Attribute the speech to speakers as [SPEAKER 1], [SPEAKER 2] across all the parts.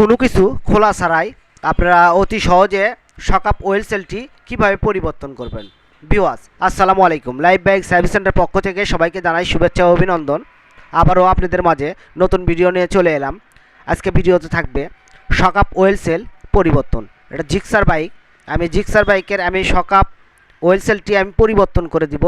[SPEAKER 1] কোনো কিছু খোলা ছাড়াই আপনারা অতি সহজে সকাপ ওয়েল সেলটি কীভাবে পরিবর্তন করবেন? বিওয়াস আসসালামু আলাইকুম। লাইভ বাইক সার্ভিস সেন্টার পক্ষ থেকে সবাইকে জানাই শুভেচ্ছা ও অভিনন্দন। আবারও আপনাদের মাঝে নতুন ভিডিও নিয়ে চলে এলাম। আজকে ভিডিওতে থাকবে সকাপ ওয়েল সেল পরিবর্তন। এটা জিক্সার বাইক আমি জিক্সার বাইকের আমি সকাপ ওয়েল সেলটি আমি পরিবর্তন করে দিব।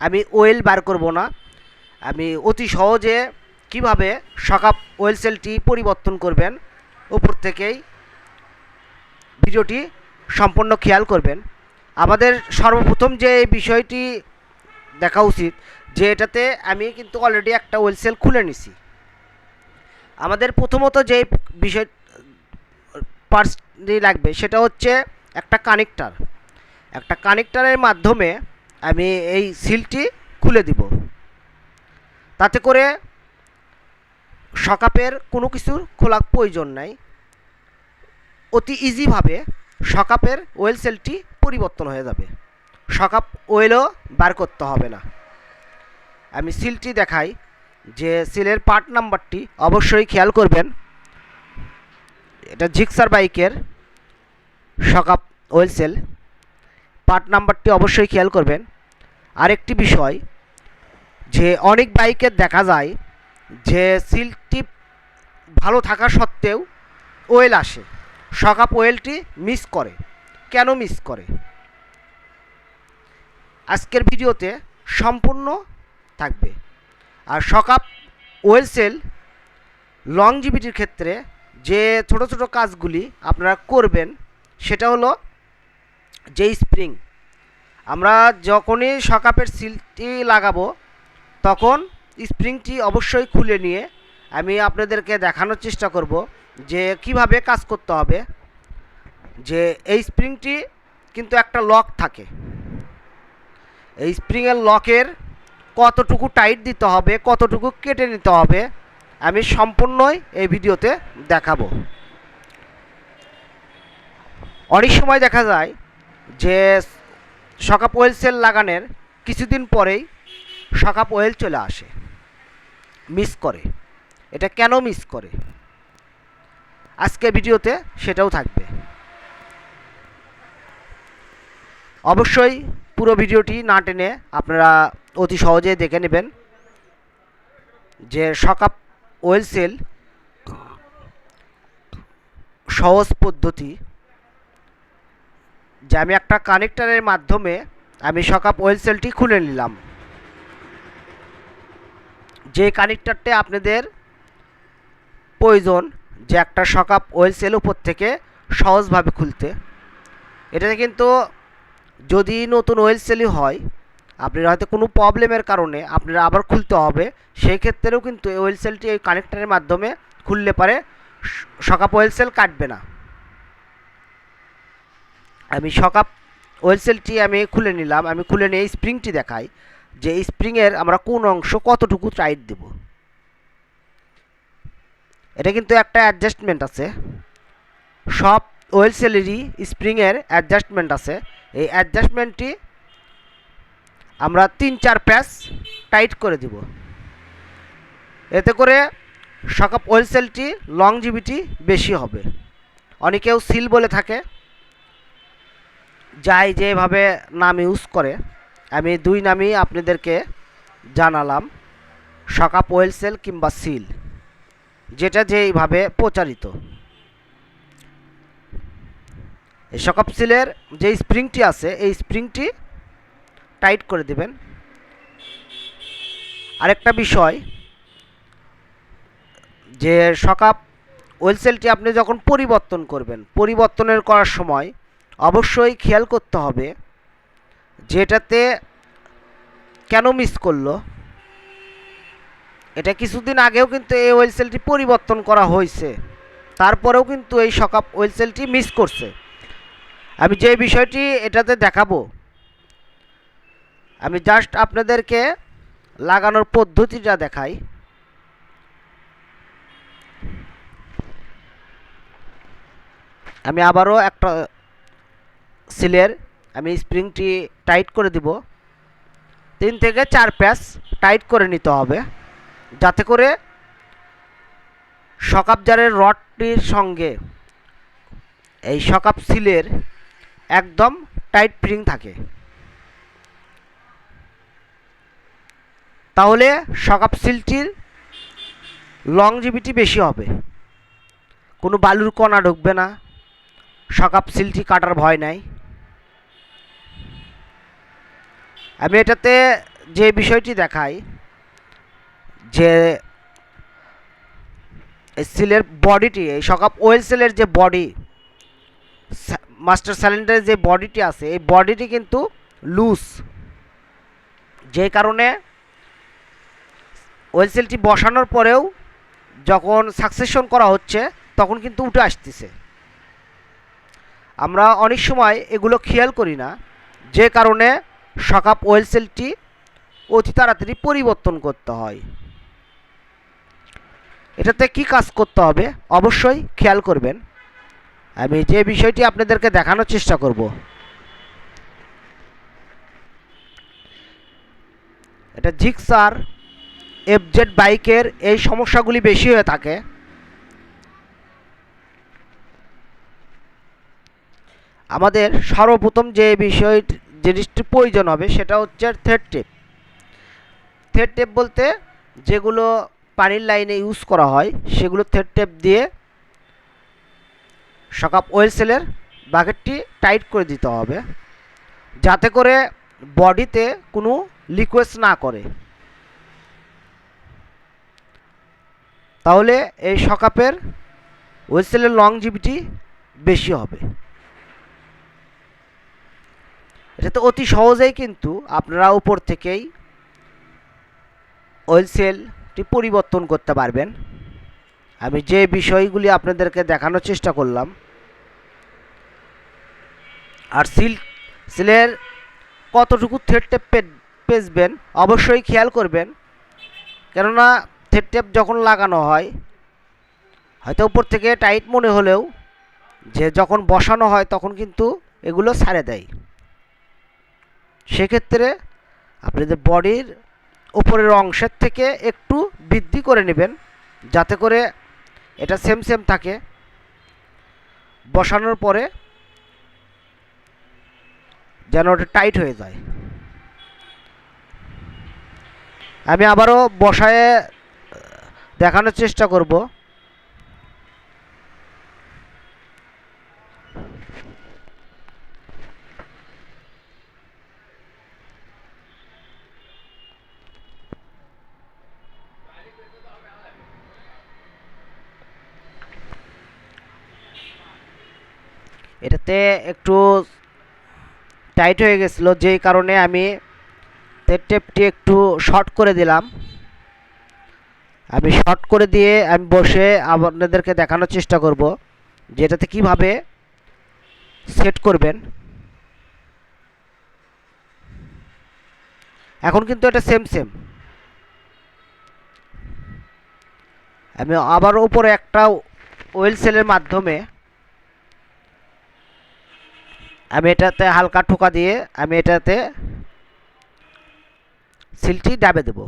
[SPEAKER 1] আমি ওয়েল বার করব না। আমি অতি সহজে কীভাবে সকাপ ওয়েল সেলটি পরিবর্তন করবেন? উপর থেকেই ভিডিওটি সম্পূর্ণ খেয়াল করবেন। আমাদের সর্বপ্রথম যে বিষয়টি দেখা উচিত, যে এটাতে আমি কিন্তু অলরেডি একটা ওয়েল সেল খুলে নিছি। আমাদের প্রথমত যে বিষয় পার্সটি লাগবে, সেটা হচ্ছে একটা কানেক্টার একটা কানেক্টারের মাধ্যমে আমি এই সিলটি খুলে দিব। তাতে করে সকাপের কোনো কিছুর খোলা প্রয়োজন নাই। অতি ইজিভাবে সকাপের ওয়েল সেলটি পরিবর্তন হয়ে যাবে। সকাপ ওয়েলও বার করতে হবে না। আমি সিলটি দেখাই যে সিলের পার্ট নাম্বারটি অবশ্যই খেয়াল করবেন। এটা জিক্সার বাইকের সকাপ ওয়েল সেল পার্ট নাম্বারটি অবশ্যই খেয়াল করবেন। আরেকটি বিষয়, যে অনেক বাইকের দেখা যায় যে সিলটি ভালো থাকা সত্ত্বেও ওয়েল আসে। সকাপ ওয়েলটি মিস করে। কেন মিস করে? আজকের ভিডিওতে সম্পূর্ণ থাকবে। আর সকাপ ওয়েল সেল লংজিভিটির ক্ষেত্রে যে ছোট ছোট কাজগুলি আপনারা করবেন, সেটা হলো যে স্প্রিং আমরা যখনই সকাপের সিলটি লাগাবো, তখন স্প্রিংটি অবশ্যই খুলে নিয়ে আমি আপনাদেরকে দেখানোর চেষ্টা করব। যে কীভাবে কাজ করতে হবে, যে এই স্প্রিংটি কিন্তু একটা লক থাকে। এই স্প্রিংয়ের লকের কতটুকু টাইট দিতে হবে, কতটুকু কেটে নিতে হবে, আমি সম্পূর্ণই এই ভিডিওতে দেখাবো। অনেক সময় দেখা যায় যে সকাপ ওয়েল সেল লাগানোর কিছুদিন পরেই সকাপ ওয়েল চলে আসে মিস করে। এটা কেন মিস করে? আজকে ভিডিওতে সেটাও থাকবে। অবশ্যই পুরো ভিডিওটি না টেনে আপনারা অতি সহজে দেখে নেবেন যে সকাপ ওয়েল সেল সহজ পদ্ধতি। যে আমি একটা কানেক্টারের মাধ্যমে আমি সকাপ ওয়েল সেলটি খুলে নিলাম। যে কানেক্টারটা আপনাদের প্রয়োজন যে একটা সকাপ ওয়েল সেল উপর থেকে সহজভাবে খুলতে। এটাতে কিন্তু যদি নতুন ওয়েল সেলই হয়, আপনার হয়তো কোনো প্রবলেমের কারণে আপনারা আবার খুলতে হবে, সেই ক্ষেত্রেও কিন্তু এই ওয়েল সেলটি এই কানেক্টারের মাধ্যমে খুললে পারে সকাপ ওয়েল সেল কাটবে না। আমি সকাপ ওয়েল সেলটি আমি খুলে নিলাম, আমি খুলে নিয়ে স্প্রিংটি দেখাই যে স্প্রিংয়ের আমরা কোন অংশ কতটুকু টাইট দেব। এটা কিন্তু একটা অ্যাডজাস্টমেন্ট আছে। সব ওয়েল সেলেরই স্প্রিংয়ের অ্যাডজাস্টমেন্ট আছে। এই অ্যাডজাস্টমেন্টটি আমরা তিন চার প্যাচ টাইট করে দিব। এতে করে সকাপ ওয়েল সেলটি লংজিভিটি বেশি হবে। অনেকেও সিল বলে থাকে, যাই যেভাবে নাম ইউজ করে। আমি দুই নামই আপনাদেরকে জানালাম, সকাপ ওয়েল সেল কিংবা সিল যেটা যেইভাবে প্রচারিত। এই সকাপ সিলের যে স্প্রিংটি আছে, এই স্প্রিংটি টাইট করে দেবেন। আরেকটা বিষয়, যে সকাপ ওয়েল সেলটি আপনি যখন পরিবর্তন করবেন, পরিবর্তনের করার সময় অবশ্যই খেয়াল করতে হবে যেটাতে কেন মিস করল। এটা কিছুদিন আগেও কিন্তু এই ওয়েল সেলটি পরিবর্তন করা হয়েছে। তারপরেও কিন্তু এই সকাপ ওয়েল সেলটি মিস করছে। আমি যে বিষয়টি এটাতে দেখাবো, আমি জাস্ট আপনাদেরকে লাগানোর পদ্ধতিটা দেখাই। আমি আবারও একটা সিলের আমি স্প্রিংটি টাইট করে দিব। তিন থেকে চার প্যাচ টাইট করে নিতে হবে। যাতে করে সকাপ জারের রডটির সঙ্গে এই সকাপ সিলের একদম টাইট ফিটিং থাকে। তাহলে সকাপ সিলটির লংজিভিটি বেশি হবে। কোনো বালুর কণা ঢুকবে না। সকাপ সিলটি কাটার ভয় নাই। আমি এটাতে যে বিষয়টি দেখাই যে সিলের বডিটি এই সকাপ ওয়েল সেলের যে বডি মাস্টার সিলিন্ডারের যে বডিটি আছে, এই বডিটি কিন্তু লুজ যে কারণে ওয়েল সেলটি বসানোর পরেও যখন সাকসেশন করা হচ্ছে, তখন কিন্তু উঠে আসতেছে। আমরা অনেক সময় এগুলো খেয়াল করি না, যে কারণে সকাপ ওয়েল সেলটি অতি তাড়াতাড়ি পরিবর্তন করতে হয়। এটাতে কি কাজ করতে হবে? অবশ্যই খেয়াল করবেন। আমি যে বিষয়টি আপনাদেরকে দেখানোর চেষ্টা করব। এটা জিক্সার এফজেড বাইকের এই সমস্যাগুলি বেশি হয়ে থাকে। আমাদের সর্বপ্রথম যে বিষয় জিনিসটি প্রয়োজন হবে সেটা হচ্ছে থ্রেড টেপ থ্রেড টেপ বলতে যেগুলো পানির লাইনে ইউজ করা হয়, সেগুলো থ্রেড টেপ দিয়ে সকাপ ওয়েল সেলের বাকেটটি টাইট করে দিতে হবে, যাতে করে বডিতে কোনো লিকুয়েস না করে। তাহলে এই সকাপের ওয়েসেলের লংজিভিটি বেশি হবে। এটা তো অতি সহজেই কিন্তু আপনারা উপর থেকেই ওয়েল সেলটি পরিবর্তন করতে পারবেন। আমি যে বিষয়গুলি আপনাদেরকে দেখানোর চেষ্টা করলাম, আর সিল, সিলের কতটুকু থ্রেড টেপ পেঁচবেন অবশ্যই খেয়াল করবেন। কেননা থ্রেড টেপ যখন লাগানো হয়, হয়তো উপর থেকে টাইট মনে হলেও যে যখন বসানো হয় তখন কিন্তু এগুলো ছাড়ে দেয়। সেক্ষেত্রে আপনাদের বডির উপরের অংশের থেকে একটু বৃদ্ধি করে নেবেন, যাতে করে এটা সেম সেম থাকে। বসানোর পরে যেন ওটা টাইট হয়ে যায়। আমি আবারও বসায় দেখানোর চেষ্টা করব। এটাতে একটু টাইট হয়ে গেছিল, যেই কারণে আমি টেপটি একটু শর্ট করে দিলাম। আমি শর্ট করে দিয়ে আমি বসে আপনাদেরকে দেখানোর চেষ্টা করব যে এটাতে কীভাবে সেট করবেন। এখন কিন্তু এটা সেম সেম আমি আবার উপরে একটা ওয়েল সেলের মাধ্যমে আমি এটাতে হালকা ঠোকা দিয়ে আমি এটাতে সিলটি ডাবে দেব।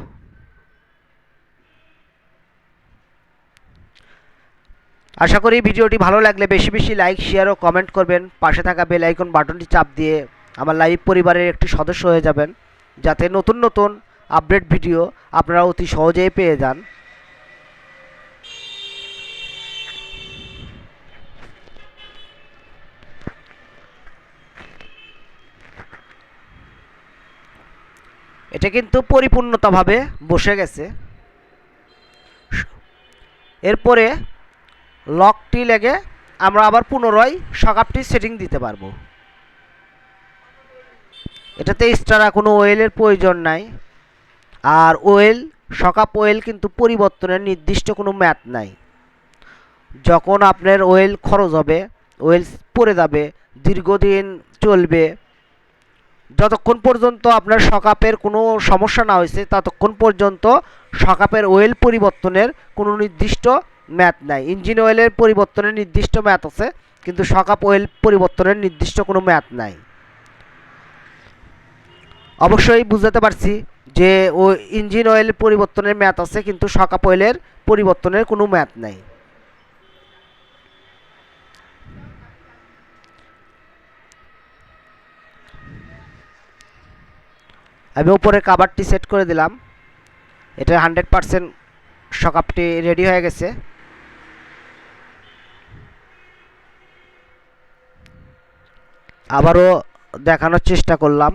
[SPEAKER 1] আশা করি ভিডিওটি ভালো লাগলে বেশি বেশি লাইক শেয়ার ও কমেন্ট করবেন। পাশে থাকা বেল আইকন বাটনটি চাপ দিয়ে আমার লাইভ পরিবারের একটি সদস্য হয়ে যাবেন। যাতে নতুন নতুন আপডেট ভিডিও আপনারা অতি সহজেই পেয়ে যান। এটা কিন্তু পরিপূর্ণতাভাবে বসে গেছে। এরপরে লকটি লেগে আমরা আবার পুনরায় সকাপটি সেটিং দিতে পারব। এটাতে এক্সট্রা কোনো ওয়েলের প্রয়োজন নাই। আর ওয়েল সকাপ ওয়েল কিন্তু পরিবর্তনের নির্দিষ্ট কোনো ম্যাথ নাই। যখন আপনার ওয়েল খরচ হবে ওয়েল পড়ে যাবে, দীর্ঘদিন চলবে যতক্ষণ পর্যন্ত আপনার সকাপের কোনো সমস্যা না হয়েছে, ততক্ষণ পর্যন্ত সকাপের ওয়েল পরিবর্তনের কোনো নির্দিষ্ট ম্যাথ নাই। ইঞ্জিন অয়েলের পরিবর্তনের নির্দিষ্ট ম্যাথ আছে, কিন্তু সকাপ ওয়েল পরিবর্তনের নির্দিষ্ট কোনো ম্যাথ নাই। অবশ্যই বুঝতে পারছি যে ও ইঞ্জিন অয়েল পরিবর্তনের ম্যাথ আছে, কিন্তু সকাপ অয়েলের পরিবর্তনের কোনো ম্যাথ নাই। আমি উপরে কাভারটি সেট করে দিলাম। এটা হান্ড্রেড পারসেন্ট সকাপটি রেডি হয়ে গেছে। আবারও দেখানোর চেষ্টা করলাম।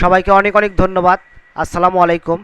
[SPEAKER 1] সবাইকে অনেক অনেক ধন্যবাদ। আসসালামু আলাইকুম।